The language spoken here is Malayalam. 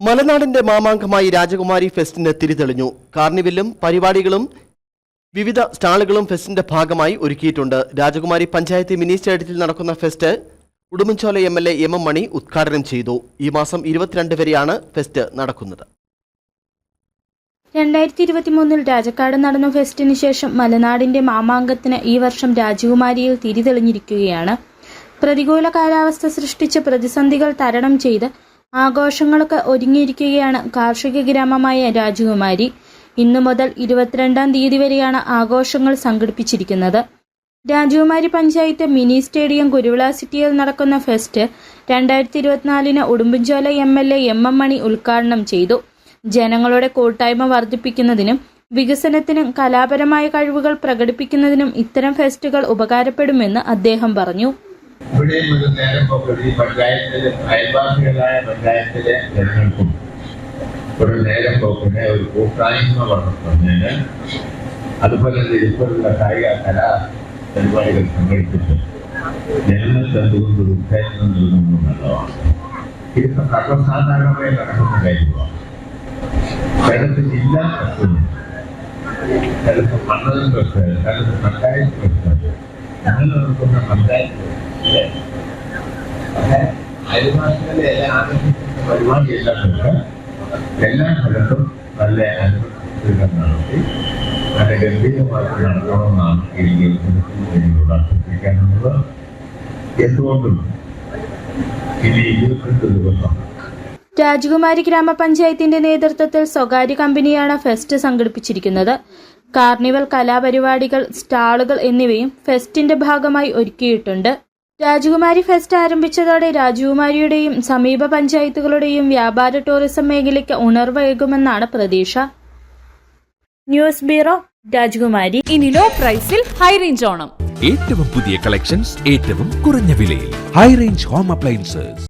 മലനാടിന്റെ മാമാങ്കമായി രാജകുമാരി ഫെസ്റ്റിന് തിരിതെളിഞ്ഞു. കാർണിവലും പരിപാടികളും വിവിധ സ്റ്റാളുകളും ഫെസ്റ്റിന്റെ ഭാഗമായി ഒരുക്കിയിട്ടുണ്ട്. രാജകുമാരി പഞ്ചായത്ത് മിനി സ്റ്റേഡിയത്തിൽ നടക്കുന്ന fest Udumbanchola M L A M M Mani ഉദ്ഘാടനം ചെയ്തു. ഈ മാസം ഇരുപത്തിരണ്ട് വരെയാണ് ഫെസ്റ്റ് നടക്കുന്നത്. രണ്ടായിരത്തി ഇരുപത്തി മൂന്നിൽ രാജക്കാട് നടന്ന ഫെസ്റ്റിന് ശേഷം മലനാടിന്റെ മാമാങ്കത്തിന് ഈ വർഷം രാജകുമാരിയിൽ തിരിതെളിഞ്ഞിരിക്കുകയാണ്. പ്രതികൂല കാലാവസ്ഥ സൃഷ്ടിച്ച പ്രതിസന്ധികൾ തരണം ചെയ്ത് ആഘോഷങ്ങൾക്ക് ഒരുങ്ങിയിരിക്കുകയാണ് കാർഷിക ഗ്രാമമായ രാജകുമാരി. ഇന്നു മുതൽ ഇരുപത്തിരണ്ടാം തീയതി വരെയാണ് ആഘോഷങ്ങൾ സംഘടിപ്പിച്ചിരിക്കുന്നത്. രാജകുമാരി പഞ്ചായത്ത് മിനി സ്റ്റേഡിയം കുരുവിള സിറ്റിയിൽ നടക്കുന്ന ഫെസ്റ്റ് രണ്ടായിരത്തി ഇരുപത്തിനാലിന് Udumbanchola M L A M M Mani ഉദ്ഘാടനം ചെയ്തു. ജനങ്ങളുടെ കൂട്ടായ്മ വർദ്ധിപ്പിക്കുന്നതിനും വികസനത്തിനും കലാപരമായ കഴിവുകൾ പ്രകടിപ്പിക്കുന്നതിനും ഇത്തരം ഫെസ്റ്റുകൾ ഉപകാരപ്പെടുമെന്ന് അദ്ദേഹം പറഞ്ഞു. ഇവിടെയും ഒരു നേരം പോക്കൽ ഈ പഞ്ചായത്തിലെ അയൽവാസികളായ പഞ്ചായത്തിലെ ജനങ്ങൾക്കും ഒരു നേരം പോക്കിനെ ഒരു കൂട്ടായ്മ വളർത്തുന്നതിന് അതുപോലെ ഇപ്പോഴുള്ള കായിക കലാ പരിപാടികൾ സംഘടിപ്പിച്ച്. ജനങ്ങൾക്ക് അതുകൊണ്ട് ഒരു ഉത്തേജനം നൽകുന്നത് നല്ലതാണ്. ഇതൊക്കെ സർവസാധാരണമായി നടക്കുന്ന കാര്യമാണ്. ചിലത് ജില്ലാ പ്രശ്നം ചിലത് മണ്ഡലം പ്രശ്നം ചിലത് പഞ്ചായത്ത് പ്രശ്നം അങ്ങനെ നടക്കുന്ന പഞ്ചായത്ത് ഇല്ലേ? അങ്ങനെ അയൽവാസികളെ എല്ലാം പരിപാടിയെല്ലാം കൊണ്ട് എല്ലാ സ്ഥലത്തും നല്ല അനുഭവം നടത്തി നല്ല ഗംഭീരമായിട്ട് നടത്തണമെന്നാണ് എനിക്ക് അഭ്യർത്ഥിക്കാനുള്ളത് എന്തുകൊണ്ടും ഇനി ഇരുപത്തിരണ്ട് ദിവസം. രാജകുമാരി ഗ്രാമപഞ്ചായത്തിന്റെ നേതൃത്വത്തിൽ സ്വകാര്യ കമ്പനിയാണ് ഫെസ്റ്റ് സംഘടിപ്പിച്ചിരിക്കുന്നത്. കാർണിവൽ കലാപരിപാടികൾ സ്റ്റാളുകൾ എന്നിവയും ഫെസ്റ്റിന്റെ ഭാഗമായി ഒരുക്കിയിട്ടുണ്ട്. രാജകുമാരി ഫെസ്റ്റ് ആരംഭിച്ചതോടെ രാജകുമാരിയുടെയും സമീപ പഞ്ചായത്തുകളുടെയും വ്യാപാര ടൂറിസം മേഖലയ്ക്ക് ഉണർവേകുമെന്നാണ് പ്രതീക്ഷ. ന്യൂസ് ബ്യൂറോ രാജകുമാരി. ഇനി ലോ പ്രൈസിൽ ഹൈ റേഞ്ച് ഓണം. ഏറ്റവും പുതിയ കളക്ഷൻസ് ഏറ്റവും കുറഞ്ഞ വിലയിൽ. High range home appliances